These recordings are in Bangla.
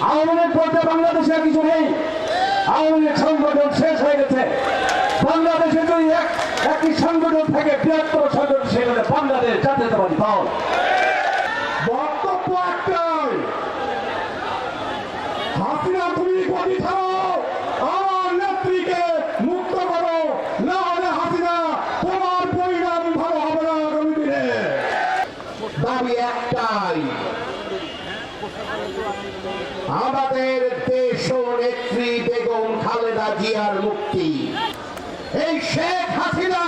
আওয়ামী বলতে বাংলাদেশে আর কিছু নেই। আওয়ামী সংগঠন শেষ হয়ে গেছে। বাংলাদেশে যদি এক একটি সংগঠন থাকে, বৃহত্তর সংগঠন, সেখানে বাংলাদেশ জাতীয়তাবাদী দল। বক্তব্য নেত্রীকে মুক্ত করো। না তোমার পরিণাম ভালো হবে না আগামী দিনে। দাবি একটাই। আমাদের দেশ ও নেত্রী বেগম খালেদা জিয়ার মুক্তি। এই শেখ হাসিনা,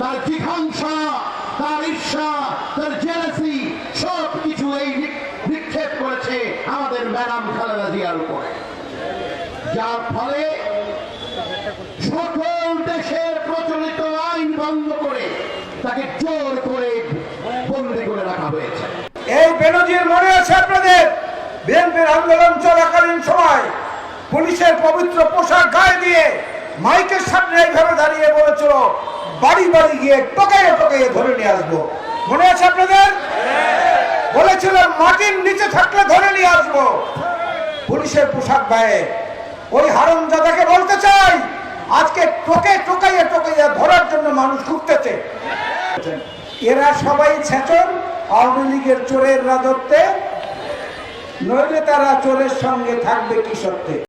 তার জিঘাংসা, তার ঈর্ষা, তার জেলাসি সব কিছু এই নিক্ষেপ করেছে আমাদের ম্যাডাম খালেদা জিয়ার উপরে। যার ফলে সকল দেশের প্রচলিত আইন ভঙ্গ করে তাকে জোর করে বন্দি করে রাখা হয়েছে। এই বেনজির মনে আছে আপনাদের? বিএনপির আন্দোলন চলাকালীন সময় পুলিশের পবিত্র পোশাক গায়ে দিয়ে মাইকের সামনে এইভাবে দাঁড়িয়ে বলেছিল, বাড়ি বাড়ি গিয়ে টোকাইয়ে টোকাইয়ে ধরে নিয়ে আসব। মনে আছে আপনাদের? বলেছিল, মাটির নিচে থাকলে ধরে নিয়ে আসব। পুলিশের পোশাক গায়ে। ওই হারমজাদাকে বলতে চাই, আজকে টোকে টোকাইয়ে টোকাইয়ে ধরার জন্য মানুষ ঘুরতেছে এরা সবাই ছেচন আওয়ামী লীগের চোরের রাজত্বে নইলে তারা চোরের সঙ্গে থাকবে কি সত্যে?